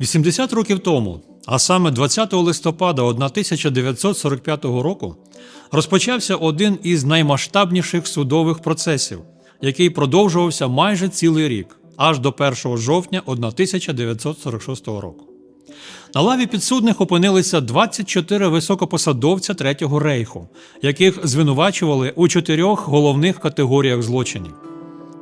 80 років тому, а саме 20 листопада 1945 року, розпочався один із наймасштабніших судових процесів, який продовжувався майже цілий рік, аж до 1 жовтня 1946 року. На лаві підсудних опинилися 24 високопосадовця Третього рейху, яких звинувачували у чотирьох головних категоріях злочинів: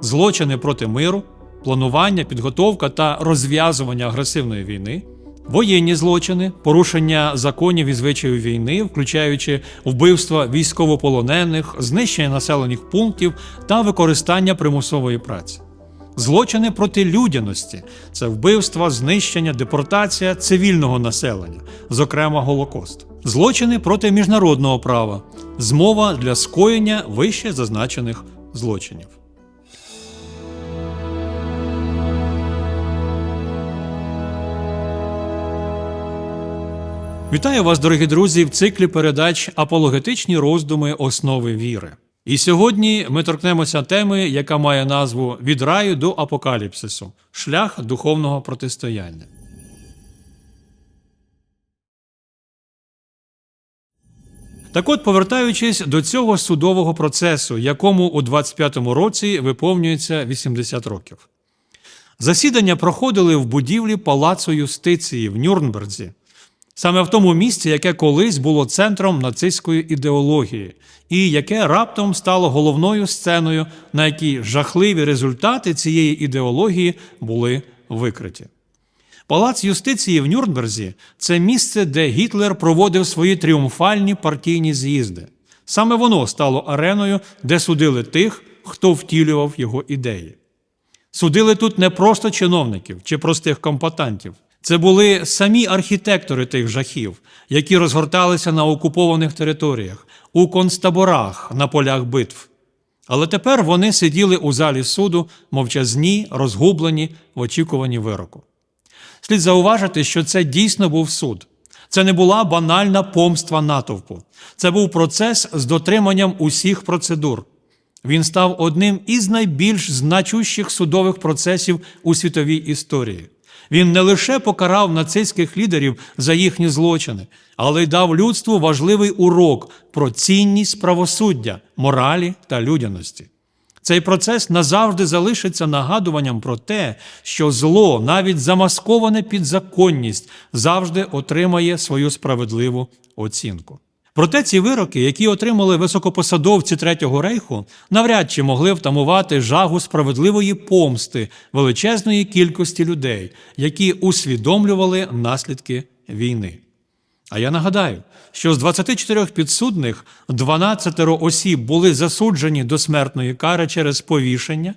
злочини проти миру, планування, підготовка та розв'язування агресивної війни, воєнні злочини, порушення законів і звичаїв війни, включаючи вбивства військовополонених, знищення населених пунктів та використання примусової праці. Злочини проти людяності це вбивства, знищення, депортація цивільного населення, зокрема Голокост. Злочини проти міжнародного права, змова для скоєння вище зазначених злочинів. Вітаю вас, дорогі друзі, в циклі передач Апологетичні роздуми основи віри. І сьогодні ми торкнемося теми, яка має назву Від раю до апокаліпсису шлях духовного протистояння. Так от, повертаючись до цього судового процесу, якому у 25-му році виповнюється 80 років. Засідання проходили в будівлі Палацу юстиції в Нюрнберзі, саме в тому місці, яке колись було центром нацистської ідеології, і яке раптом стало головною сценою, на якій жахливі результати цієї ідеології були викриті. Палац юстиції в Нюрнберзі це місце, де Гітлер проводив свої тріумфальні партійні з'їзди. Саме воно стало ареною, де судили тих, хто втілював його ідеї. Судили тут не просто чиновників чи простих компатантів. Це були самі архітектори тих жахів, які розгорталися на окупованих територіях, у концтаборах на полях битв. Але тепер вони сиділи у залі суду, мовчазні, розгублені в очікуванні вироку. Слід зауважити, що це дійсно був суд. Це не була банальна помства натовпу. Це був процес з дотриманням усіх процедур. Він став одним із найбільш значущих судових процесів у світовій історії. Він не лише покарав нацистських лідерів за їхні злочини, але й дав людству важливий урок про цінність правосуддя, моралі та людяності. Цей процес назавжди залишиться нагадуванням про те, що зло, навіть замасковане під законність, завжди отримає свою справедливу оцінку. Проте ці вироки, які отримали високопосадовці Третього рейху, навряд чи могли втамувати жагу справедливої помсти величезної кількості людей, які усвідомлювали наслідки війни. А я нагадаю, що з 24 підсудних 12 осіб були засуджені до смертної кари через повішення,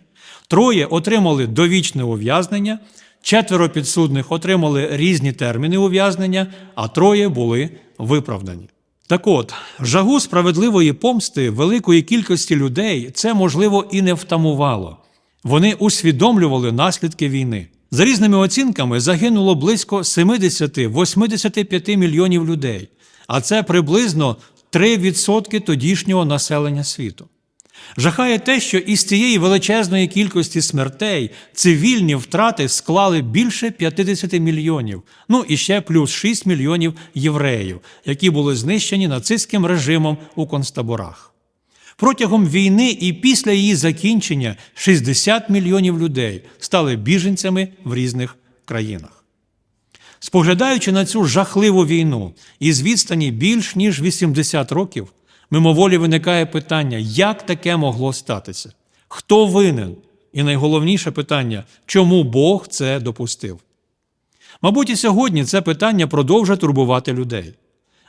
троє отримали довічне ув'язнення, четверо підсудних отримали різні терміни ув'язнення, а троє були виправдані. Так от, жагу справедливої помсти великої кількості людей це, можливо, і не втамувало. Вони усвідомлювали наслідки війни. За різними оцінками загинуло близько 70-85 мільйонів людей, а це приблизно 3% тодішнього населення світу. Жахає те, що із цієї величезної кількості смертей цивільні втрати склали більше 50 мільйонів, ну і ще плюс 6 мільйонів євреїв, які були знищені нацистським режимом у концтаборах. Протягом війни і після її закінчення 60 мільйонів людей стали біженцями в різних країнах. Споглядаючи на цю жахливу війну із відстані більш ніж 80 років, мимоволі виникає питання, як таке могло статися? Хто винен? І найголовніше питання, чому Бог це допустив? Мабуть, і сьогодні це питання продовжує турбувати людей.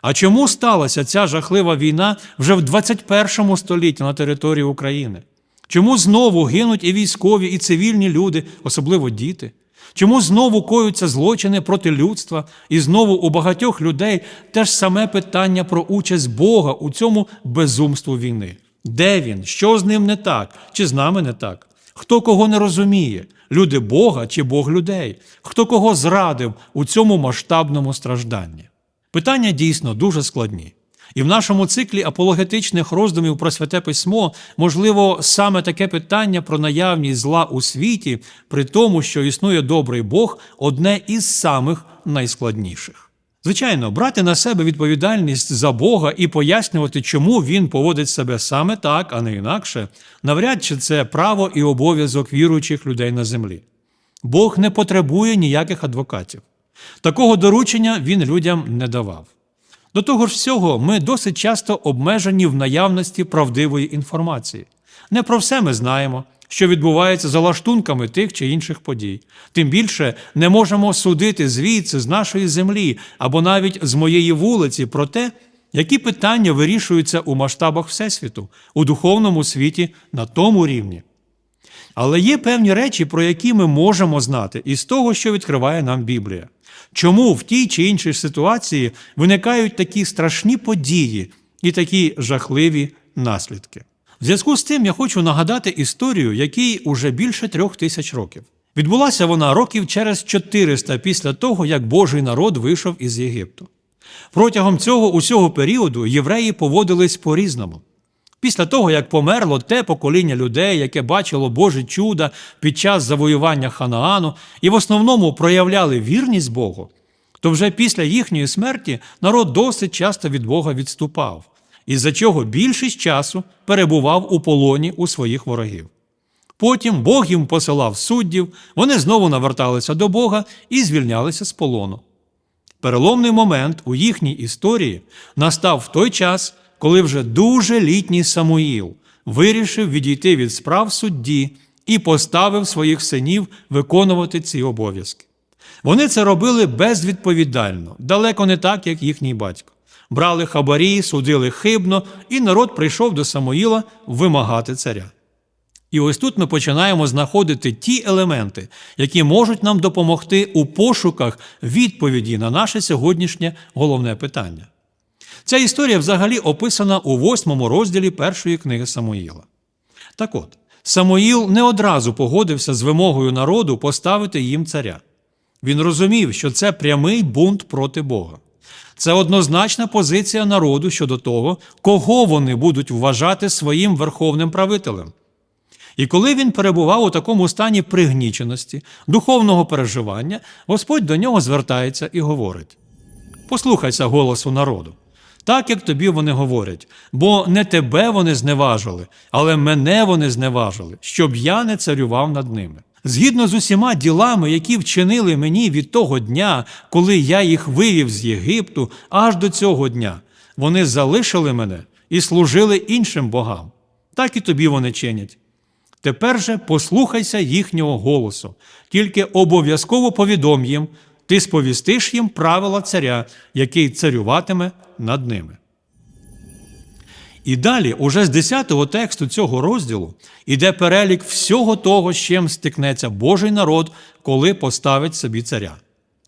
А чому сталася ця жахлива війна вже в 21 столітті на території України? Чому знову гинуть і військові, і цивільні люди, особливо діти? Чому знову коються злочини проти людства, і знову у багатьох людей те ж саме питання про участь Бога у цьому безумству війни? Де він? Що з ним не так? Чи з нами не так? Хто кого не розуміє? Люди Бога чи Бог людей? Хто кого зрадив у цьому масштабному стражданні? Питання дійсно дуже складні. І в нашому циклі апологетичних роздумів про святе письмо, можливо, саме таке питання про наявність зла у світі, при тому, що існує добрий Бог, одне із самих найскладніших. Звичайно, брати на себе відповідальність за Бога і пояснювати, чому він поводить себе саме так, а не інакше, навряд чи це право і обов'язок віруючих людей на землі. Бог не потребує ніяких адвокатів. Такого доручення він людям не давав. До того ж всього, ми досить часто обмежені в наявності правдивої інформації. Не про все ми знаємо, що відбувається за лаштунками тих чи інших подій. Тим більше не можемо судити звідси, з нашої землі або навіть з моєї вулиці про те, які питання вирішуються у масштабах Всесвіту, у духовному світі на тому рівні. Але є певні речі, про які ми можемо знати із того, що відкриває нам Біблія. Чому в тій чи іншій ситуації виникають такі страшні події і такі жахливі наслідки? В зв'язку з тим я хочу нагадати історію, якій уже більше трьох тисяч років. Відбулася вона років через 400 після того, як Божий народ вийшов із Єгипту. Протягом цього усього періоду євреї поводились по-різному. Після того, як померло те покоління людей, яке бачило Боже чуда під час завоювання Ханаану і в основному проявляли вірність Богу, то вже після їхньої смерті народ досить часто від Бога відступав, із-за чого більшість часу перебував у полоні у своїх ворогів. Потім Бог їм посилав суддів, вони знову наверталися до Бога і звільнялися з полону. Переломний момент у їхній історії настав в той час, коли вже дуже літній Самуїл вирішив відійти від справ судді і поставив своїх синів виконувати ці обов'язки. Вони це робили безвідповідально, далеко не так, як їхній батько. Брали хабарі, судили хибно, і народ прийшов до Самуїла вимагати царя. І ось тут ми починаємо знаходити ті елементи, які можуть нам допомогти у пошуках відповіді на наше сьогоднішнє головне питання. Ця історія взагалі описана у восьмому розділі першої книги Самуїла. Так от, Самуїл не одразу погодився з вимогою народу поставити їм царя. Він розумів, що це прямий бунт проти Бога. Це однозначна позиція народу щодо того, кого вони будуть вважати своїм верховним правителем. І коли він перебував у такому стані пригніченості, духовного переживання, Господь до нього звертається і говорить: Послухайся голосу народу, так як тобі вони говорять, бо не тебе вони зневажили, але мене вони зневажили, щоб я не царював над ними. Згідно з усіма ділами, які вчинили мені від того дня, коли я їх вивів з Єгипту, аж до цього дня, вони залишили мене і служили іншим богам. Так і тобі вони чинять. Тепер же послухайся їхнього голосу, тільки обов'язково повідом їм, ти сповістиш їм правила царя, який царюватиме над ними. І далі, уже з 10-го тексту цього розділу, іде перелік всього того, з чим стикнеться Божий народ, коли поставить собі царя.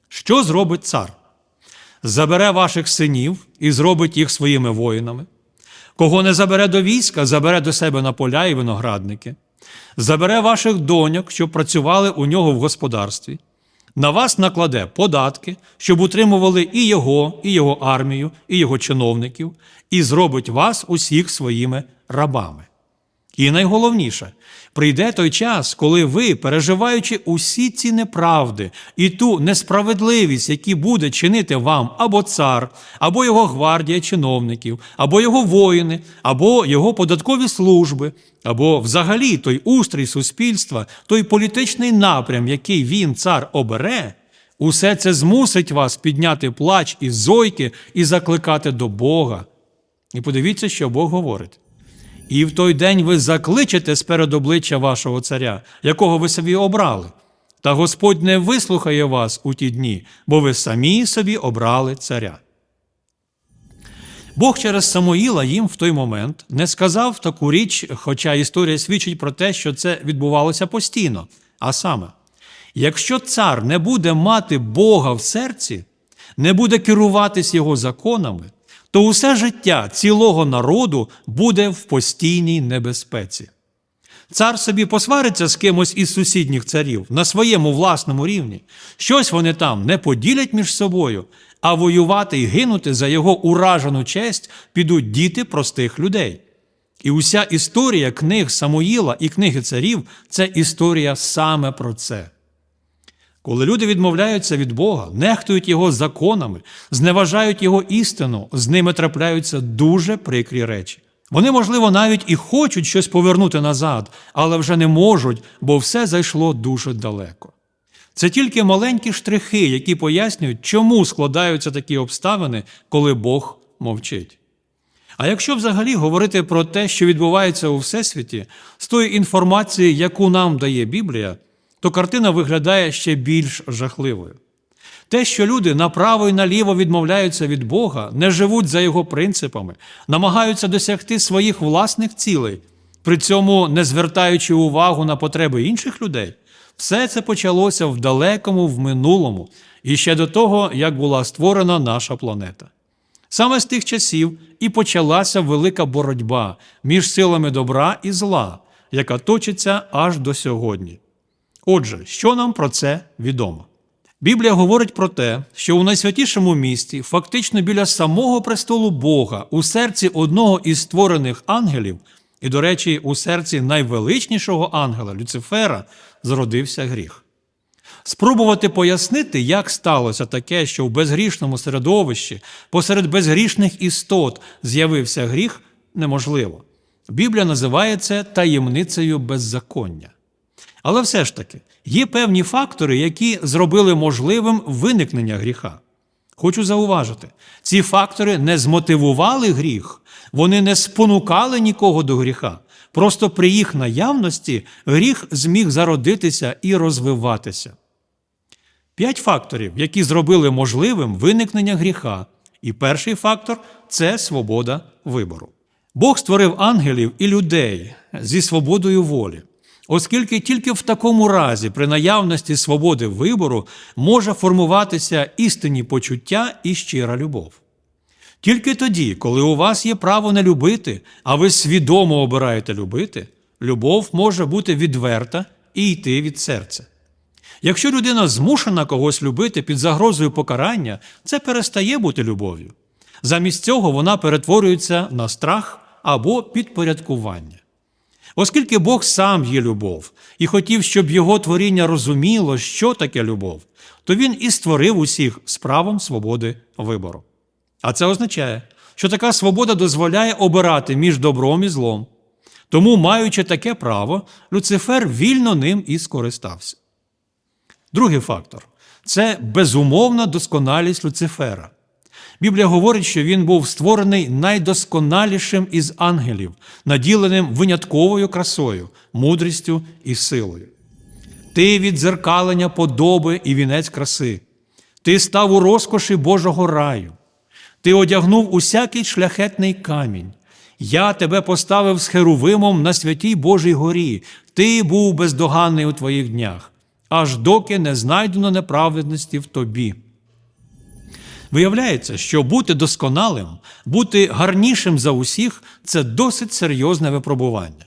Що зробить цар? Забере ваших синів і зробить їх своїми воїнами. Кого не забере до війська, забере до себе на поля і виноградники, забере ваших доньок, щоб працювали у нього в господарстві. На вас накладе податки, щоб утримували і його, і його армію, і його чиновників, і зробить вас усіх своїми рабами. І найголовніше, прийде той час, коли ви, переживаючи усі ці неправди і ту несправедливість, які буде чинити вам або цар, або його гвардія чиновників, або його воїни, або його податкові служби, або взагалі той устрій суспільства, той політичний напрям, який він, цар, обере, усе це змусить вас підняти плач і зойки і закликати до Бога. І подивіться, що Бог говорить. І в той день ви закличете сперед обличчя вашого царя, якого ви собі обрали. Та Господь не вислухає вас у ті дні, бо ви самі собі обрали царя. Бог через Самуїла їм в той момент не сказав таку річ, хоча історія свідчить про те, що це відбувалося постійно. А саме, якщо цар не буде мати Бога в серці, не буде керуватись його законами, то усе життя цілого народу буде в постійній небезпеці. Цар собі посвариться з кимось із сусідніх царів на своєму власному рівні. Щось вони там не поділять між собою, а воювати і гинути за його уражену честь підуть діти простих людей. І уся історія книг Самуїла і книги царів це історія саме про це. Коли люди відмовляються від Бога, нехтують Його законами, зневажають Його істину, з ними трапляються дуже прикрі речі. Вони, можливо, навіть і хочуть щось повернути назад, але вже не можуть, бо все зайшло дуже далеко. Це тільки маленькі штрихи, які пояснюють, чому складаються такі обставини, коли Бог мовчить. А якщо взагалі говорити про те, що відбувається у Всесвіті, з тої інформації, яку нам дає Біблія, то картина виглядає ще більш жахливою. Те, що люди направо і наліво відмовляються від Бога, не живуть за його принципами, намагаються досягти своїх власних цілей, при цьому не звертаючи увагу на потреби інших людей, все це почалося в далекому в минулому і ще до того, як була створена наша планета. Саме з тих часів і почалася велика боротьба між силами добра і зла, яка точиться аж до сьогодні. Отже, що нам про це відомо? Біблія говорить про те, що у найсвятішому місті, фактично біля самого престолу Бога, у серці одного із створених ангелів, і, до речі, у серці найвеличнішого ангела Люцифера, зродився гріх. Спробувати пояснити, як сталося таке, що в безгрішному середовищі, посеред безгрішних істот з'явився гріх, неможливо. Біблія називає це таємницею беззаконня. Але все ж таки є певні фактори, які зробили можливим виникнення гріха. Хочу зауважити, ці фактори не змотивували гріх, вони не спонукали нікого до гріха. Просто при їх наявності гріх зміг зародитися і розвиватися. П'ять факторів, які зробили можливим виникнення гріха. І перший фактор це свобода вибору. Бог створив ангелів і людей зі свободою волі, оскільки тільки в такому разі, при наявності свободи вибору, може формуватися істинні почуття і щира любов. Тільки тоді, коли у вас є право не любити, а ви свідомо обираєте любити, любов може бути відверта і йти від серця. Якщо людина змушена когось любити під загрозою покарання, це перестає бути любов'ю. Замість цього вона перетворюється на страх або підпорядкування. Оскільки Бог сам є любов і хотів, щоб його творіння розуміло, що таке любов, то він і створив усіх з правом свободи вибору. А це означає, що така свобода дозволяє обирати між добром і злом. Тому, маючи таке право, Люцифер вільно ним і скористався. Другий фактор це безумовна досконалість Люцифера. Біблія говорить, що він був створений найдосконалішим із ангелів, наділеним винятковою красою, мудрістю і силою. Ти відзеркалення подоби і вінець краси. Ти став у розкоші Божого раю. Ти одягнув усякий шляхетний камінь. Я тебе поставив з Херувимом на святій Божій горі. Ти був бездоганний у твоїх днях, аж доки не знайдено неправедності в тобі. Виявляється, що бути досконалим, бути гарнішим за усіх це досить серйозне випробування.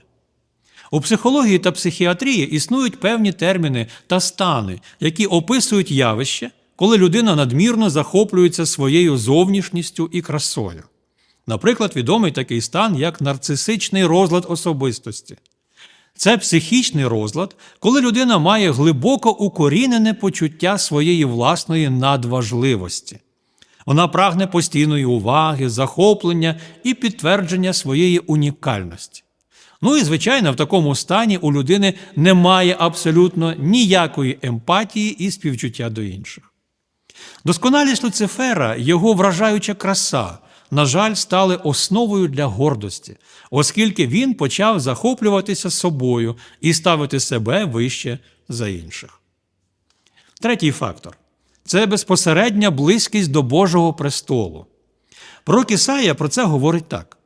У психології та психіатрії існують певні терміни та стани, які описують явище, коли людина надмірно захоплюється своєю зовнішністю і красою. Наприклад, відомий такий стан, як нарцисичний розлад особистості. Це психічний розлад, коли людина має глибоко укорінене почуття своєї власної надважливості. Вона прагне постійної уваги, захоплення і підтвердження своєї унікальності. Ну і, звичайно, в такому стані у людини немає абсолютно ніякої емпатії і співчуття до інших. Досконалість Люцифера, його вражаюча краса, на жаль, стали основою для гордості, оскільки він почав захоплюватися собою і ставити себе вище за інших. Третій фактор це безпосередня близькість до Божого престолу. Пророк Ісая про це говорить так: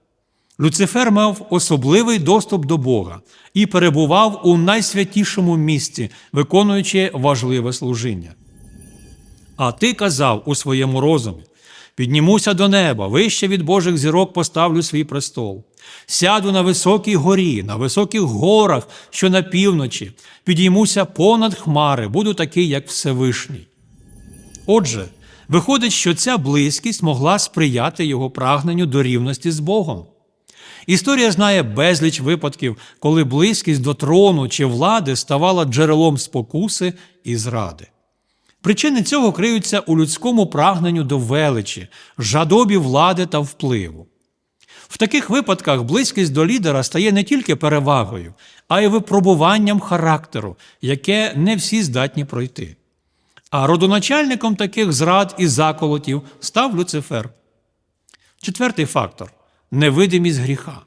Люцифер мав особливий доступ до Бога і перебував у найсвятішому місці, виконуючи важливе служіння. А ти казав у своєму розумі, Піднімуся до неба, вище від Божих зірок поставлю свій престол. Сяду на високій горі, на високих горах, що на півночі, підіймуся понад хмари, буду такий, як Всевишній. Отже, виходить, що ця близькість могла сприяти його прагненню до рівності з Богом. Історія знає безліч випадків, коли близькість до трону чи влади ставала джерелом спокуси і зради. Причини цього криються у людському прагненню до величі, жадобі влади та впливу. В таких випадках близькість до лідера стає не тільки перевагою, а й випробуванням характеру, яке не всі здатні пройти. А родоначальником таких зрад і заколотів став Люцифер. Четвертий фактор невидимість гріха.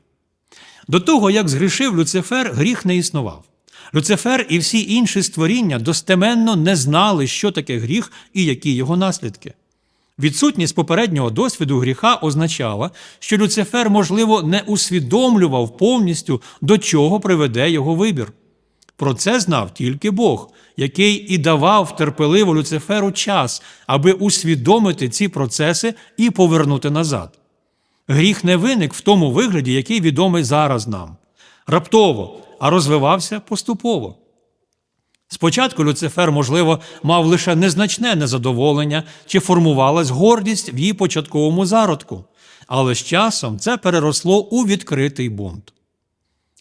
До того, як згрішив Люцифер, гріх не існував. Люцифер і всі інші створіння достеменно не знали, що таке гріх і які його наслідки. Відсутність попереднього досвіду гріха означала, що Люцифер, можливо, не усвідомлював повністю, до чого приведе його вибір. Про це знав тільки Бог, який і давав терпеливо Люциферу час, аби усвідомити ці процеси і повернути назад. Гріх не виник в тому вигляді, який відомий зараз нам. Раптово, а розвивався поступово. Спочатку Люцифер, можливо, мав лише незначне незадоволення чи формувалась гордість в її початковому зародку, але з часом це переросло у відкритий бунт.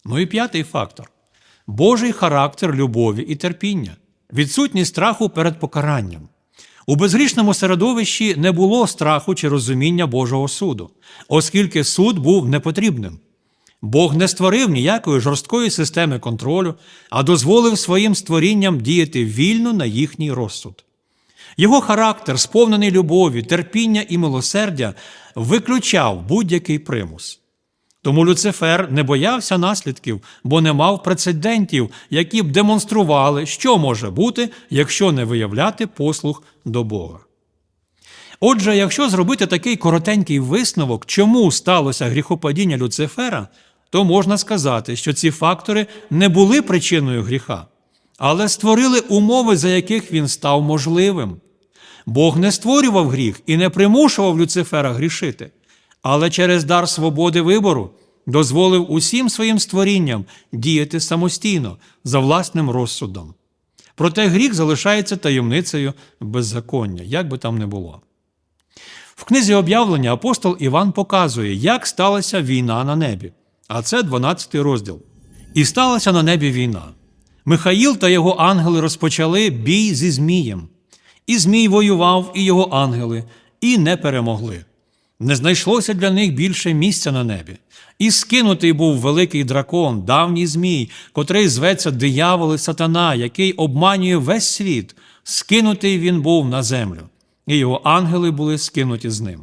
Ну і п'ятий фактор Божий характер любові і терпіння, відсутність страху перед покаранням. У безгрішному середовищі не було страху чи розуміння Божого суду, оскільки суд був непотрібним. Бог не створив ніякої жорсткої системи контролю, а дозволив своїм створінням діяти вільно на їхній розсуд. Його характер, сповнений любові, терпіння і милосердя, виключав будь-який примус. Тому Люцифер не боявся наслідків, бо не мав прецедентів, які б демонстрували, що може бути, якщо не виявляти послух до Бога. Отже, якщо зробити такий коротенький висновок, чому сталося гріхопадіння Люцифера, то можна сказати, що ці фактори не були причиною гріха, але створили умови, за яких він став можливим. Бог не створював гріх і не примушував Люцифера грішити, але через дар свободи вибору дозволив усім своїм створінням діяти самостійно, за власним розсудом. Проте гріх залишається таємницею беззаконня, як би там не було. В книзі об'явлення апостол Іван показує, як сталася війна на небі. А це 12 розділ. І сталася на небі війна. Михаїл та його ангели розпочали бій зі Змієм. І Змій воював, і його ангели, і не перемогли. Не знайшлося для них більше місця на небі. І скинутий був великий дракон, давній Змій, котрий зветься диявол і сатана, який обманює весь світ. Скинутий він був на землю, і його ангели були скинуті з ним.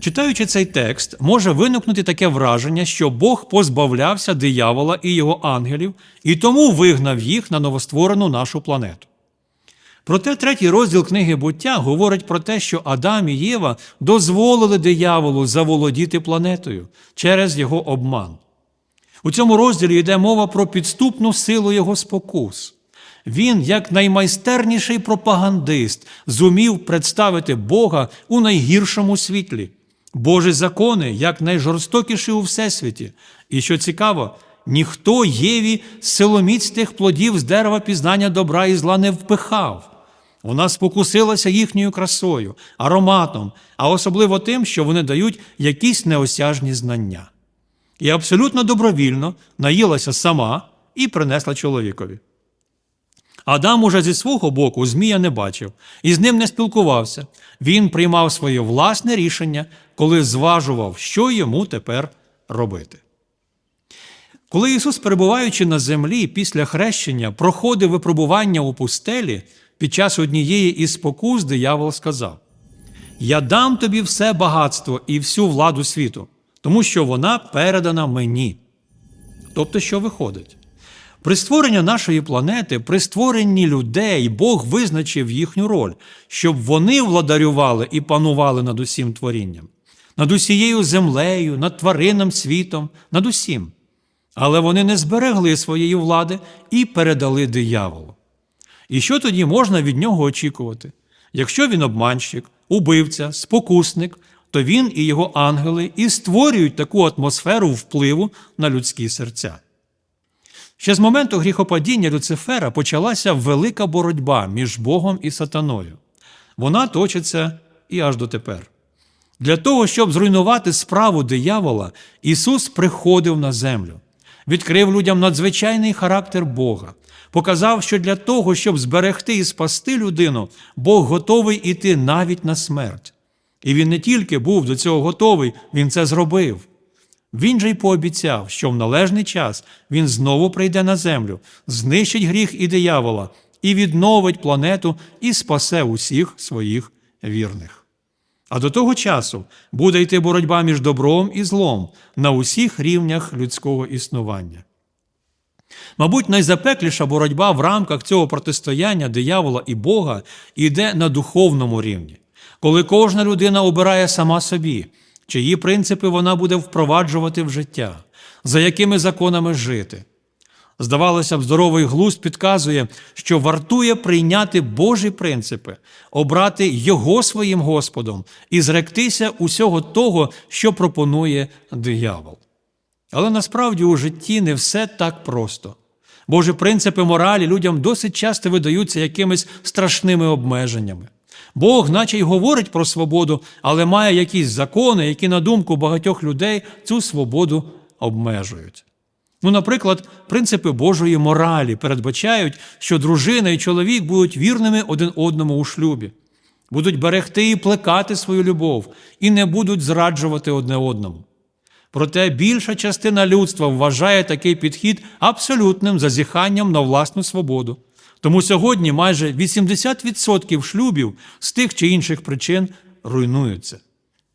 Читаючи цей текст, може виникнути таке враження, що Бог позбавлявся диявола і його ангелів, і тому вигнав їх на новостворену нашу планету. Проте третій розділ книги буття говорить про те, що Адам і Єва дозволили дияволу заволодіти планетою через його обман. У цьому розділі йде мова про підступну силу його спокус. Він, як наймайстерніший пропагандист, зумів представити Бога у найгіршому світлі, Божі закони як найжорстокіші у всесвіті. І що цікаво, ніхто Єві силоміць тих плодів з дерева пізнання добра і зла не впихав. Вона спокусилася їхньою красою, ароматом, а особливо тим, що вони дають якісь неосяжні знання. І абсолютно добровільно наїлася сама і принесла чоловікові. Адам уже зі свого боку Змія не бачив і з ним не спілкувався. Він приймав своє власне рішення, коли зважував, що йому тепер робити. Коли Ісус, перебуваючи на землі після хрещення, проходив випробування у пустелі, під час однієї із спокус диявол сказав: Я дам тобі все багатство і всю владу світу, тому що вона передана мені. Тобто, що виходить? При створенні нашої планети, при створенні людей, Бог визначив їхню роль, щоб вони владарювали і панували над усім творінням, над усією землею, над тваринним світом, над усім. Але вони не зберегли своєї влади і передали дияволу. І що тоді можна від нього очікувати? Якщо він обманщик, убивця, спокусник, то він і його ангели і створюють таку атмосферу впливу на людські серця. Ще з моменту гріхопадіння Люцифера почалася велика боротьба між Богом і сатаною. Вона точиться і аж дотепер. Для того, щоб зруйнувати справу диявола, Ісус приходив на землю, відкрив людям надзвичайний характер Бога, показав, що для того, щоб зберегти і спасти людину, Бог готовий іти навіть на смерть. І він не тільки був до цього готовий, він це зробив. Він же й пообіцяв, що в належний час він знову прийде на землю, знищить гріх і диявола, і відновить планету і спасе усіх своїх вірних. А до того часу буде йти боротьба між добром і злом на усіх рівнях людського існування. Мабуть, найзапекліша боротьба в рамках цього протистояння диявола і Бога йде на духовному рівні, коли кожна людина обирає сама собі, чиї принципи вона буде впроваджувати в життя, за якими законами жити. Здавалося б, здоровий глузд підказує, що вартує прийняти Божі принципи, обрати Його своїм Господом і зректися усього того, що пропонує диявол. Але насправді у житті не все так просто. Божі принципи моралі людям досить часто видаються якимись страшними обмеженнями. Бог, наче й говорить про свободу, але має якісь закони, які, на думку багатьох людей, цю свободу обмежують. Ну, наприклад, принципи Божої моралі передбачають, що дружина і чоловік будуть вірними один одному у шлюбі, будуть берегти і плекати свою любов і не будуть зраджувати одне одному. Проте більша частина людства вважає такий підхід абсолютним зазіханням на власну свободу. Тому сьогодні майже 80% шлюбів з тих чи інших причин руйнуються.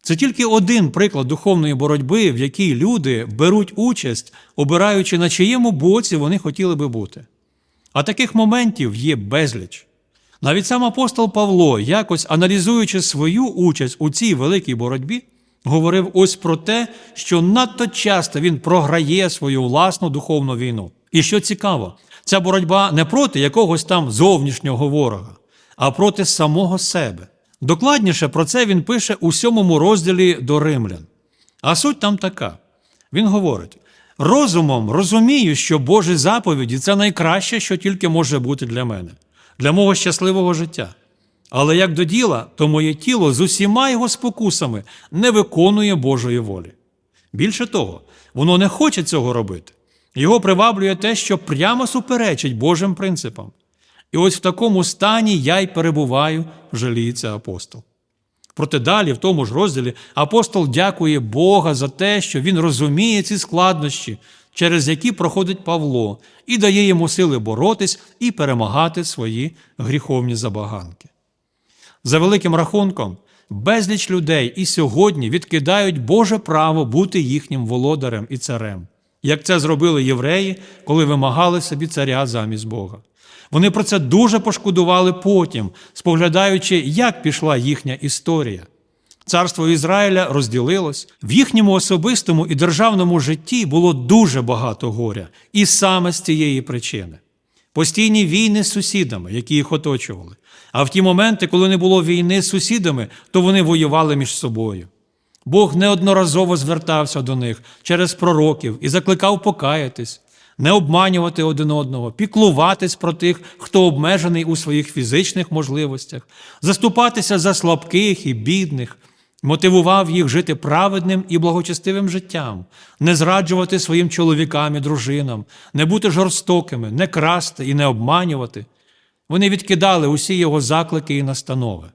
Це тільки один приклад духовної боротьби, в якій люди беруть участь, обираючи на чиєму боці вони хотіли би бути. А таких моментів є безліч. Навіть сам апостол Павло, якось аналізуючи свою участь у цій великій боротьбі, говорив ось про те, що надто часто він програє свою власну духовну війну. І що цікаво, ця боротьба не проти якогось там зовнішнього ворога, а проти самого себе. Докладніше про це він пише у сьомому розділі до римлян. А суть там така: він говорить: розумом розумію, що Божі заповіді це найкраще, що тільки може бути для мене, для мого щасливого життя. Але як до діла, то моє тіло з усіма його спокусами не виконує Божої волі. Більше того, воно не хоче цього робити. Його приваблює те, що прямо суперечить Божим принципам. І ось в такому стані я й перебуваю, жаліється апостол. Проте далі, в тому ж розділі, апостол дякує Бога за те, що він розуміє ці складнощі, через які проходить Павло, і дає йому сили боротись і перемагати свої гріховні забаганки. За великим рахунком, безліч людей і сьогодні відкидають Боже право бути їхнім володарем і царем, як це зробили євреї, коли вимагали собі царя замість Бога. Вони про це дуже пошкодували потім, споглядаючи, як пішла їхня історія. Царство Ізраїля розділилось, в їхньому особистому і державному житті було дуже багато горя, і саме з цієї причини. Постійні війни з сусідами, які їх оточували. А в ті моменти, коли не було війни з сусідами, то вони воювали між собою. Бог неодноразово звертався до них через пророків і закликав покаятись, не обманювати один одного, піклуватись про тих, хто обмежений у своїх фізичних можливостях, заступатися за слабких і бідних, мотивував їх жити праведним і благочестивим життям, не зраджувати своїм чоловікам і дружинам, не бути жорстокими, не красти і не обманювати. Вони відкидали усі його заклики і настанови.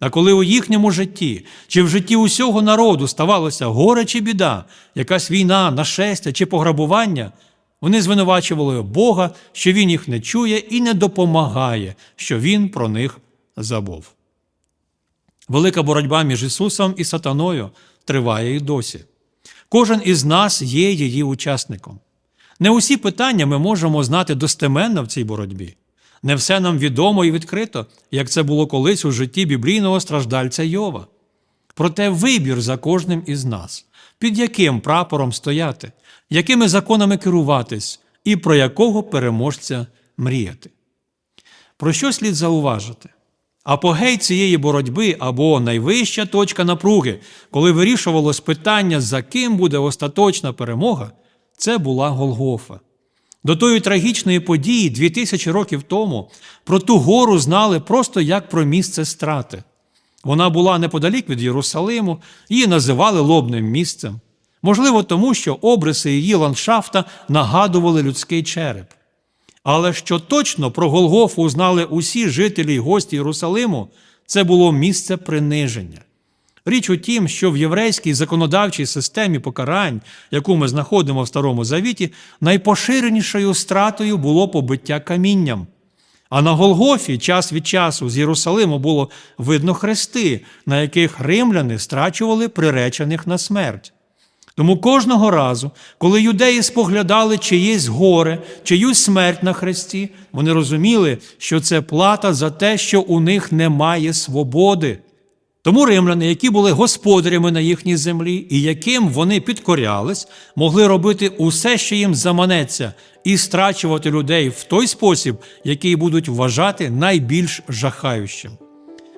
А коли у їхньому житті чи в житті усього народу ставалося горе чи біда, якась війна, нашестя чи пограбування, вони звинувачували Бога, що Він їх не чує і не допомагає, що Він про них забув. Велика боротьба між Ісусом і Сатаною триває і досі. Кожен із нас є її учасником. Не усі питання ми можемо знати достеменно в цій боротьбі. Не все нам відомо і відкрито, як це було колись у житті біблійного страждальця Йова. Проте вибір за кожним із нас, під яким прапором стояти, якими законами керуватись і про якого переможця мріяти. Про що слід зауважити? Апогей цієї боротьби або найвища точка напруги, коли вирішувалось питання, за ким буде остаточна перемога, це була Голгофа. До тої трагічної події 2000 років тому про ту гору знали просто як про місце страти. Вона була неподалік від Єрусалиму, її називали лобним місцем. Можливо, тому що обриси її ландшафта нагадували людський череп. Але що точно про Голгофу знали усі жителі й гості Єрусалиму, це було місце приниження. Річ у тім, що в єврейській законодавчій системі покарань, яку ми знаходимо в Старому Завіті, найпоширенішою стратою було побиття камінням. А на Голгофі час від часу з Єрусалиму було видно хрести, на яких римляни страчували приречених на смерть. Тому кожного разу, коли юдеї споглядали чиєсь горе, чиюсь смерть на хресті, вони розуміли, що це плата за те, що у них немає свободи. Тому римляни, які були господарями на їхній землі і яким вони підкорялись, могли робити усе, що їм заманеться, і страчувати людей в той спосіб, який будуть вважати найбільш жахаючим.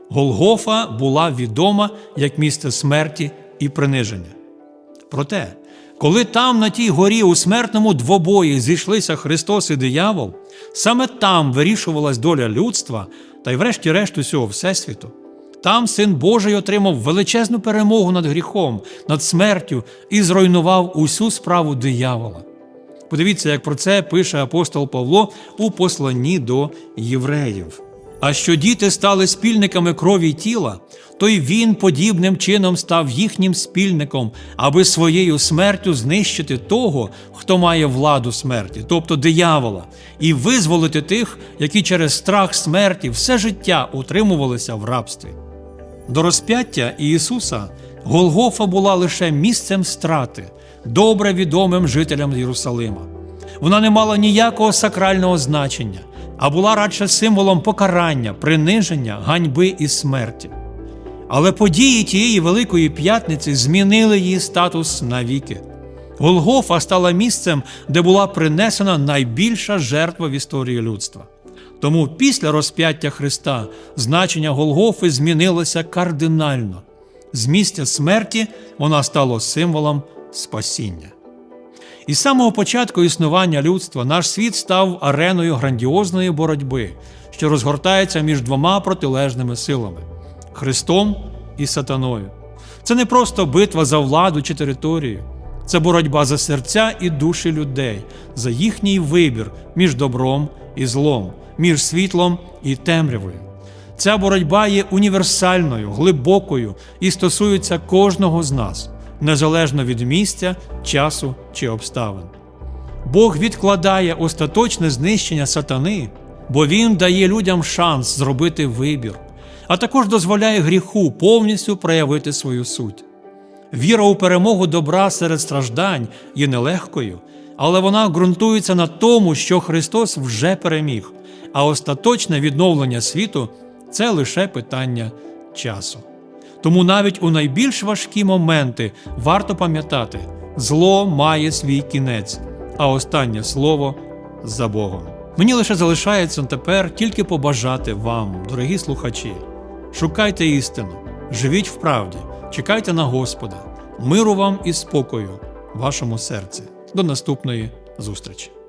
Голгофа була відома як місце смерті і приниження. Проте, коли там, на тій горі, у смертному двобої зійшлися Христос і диявол, саме там вирішувалась доля людства та й, врешті-решт, усього Всесвіту. Там син Божий отримав величезну перемогу над гріхом, над смертю і зруйнував усю справу диявола. Подивіться, як про це пише апостол Павло у посланні до євреїв. А що діти стали спільниками крові тіла, то й він подібним чином став їхнім спільником, аби своєю смертю знищити того, хто має владу смерті, тобто диявола, і визволити тих, які через страх смерті все життя утримувалися в рабстві. До розп'яття Ісуса Голгофа була лише місцем страти, добре відомим жителям Єрусалима. Вона не мала ніякого сакрального значення, а була радше символом покарання, приниження, ганьби і смерті. Але події тієї Великої п'ятниці змінили її статус навіки. Голгофа стала місцем, де була принесена найбільша жертва в історії людства. Тому після розп'яття Христа значення Голгофи змінилося кардинально. З місця смерті вона стала символом спасіння. Із самого початку існування людства наш світ став ареною грандіозної боротьби, що розгортається між двома протилежними силами Христом і Сатаною. Це не просто битва за владу чи територію, це боротьба за серця і душі людей, за їхній вибір між добром і злом, між світлом і темрявою. Ця боротьба є універсальною, глибокою і стосується кожного з нас, незалежно від місця, часу чи обставин. Бог відкладає остаточне знищення сатани, бо Він дає людям шанс зробити вибір, а також дозволяє гріху повністю проявити свою суть. Віра у перемогу добра серед страждань є нелегкою, але вона ґрунтується на тому, що Христос вже переміг, а остаточне відновлення світу це лише питання часу. Тому навіть у найбільш важкі моменти варто пам'ятати, зло має свій кінець, а останнє слово за Богом. Мені лише залишається тепер тільки побажати вам, дорогі слухачі, шукайте істину, живіть в правді, чекайте на Господа, миру вам і спокою в вашому серці. До наступної зустрічі!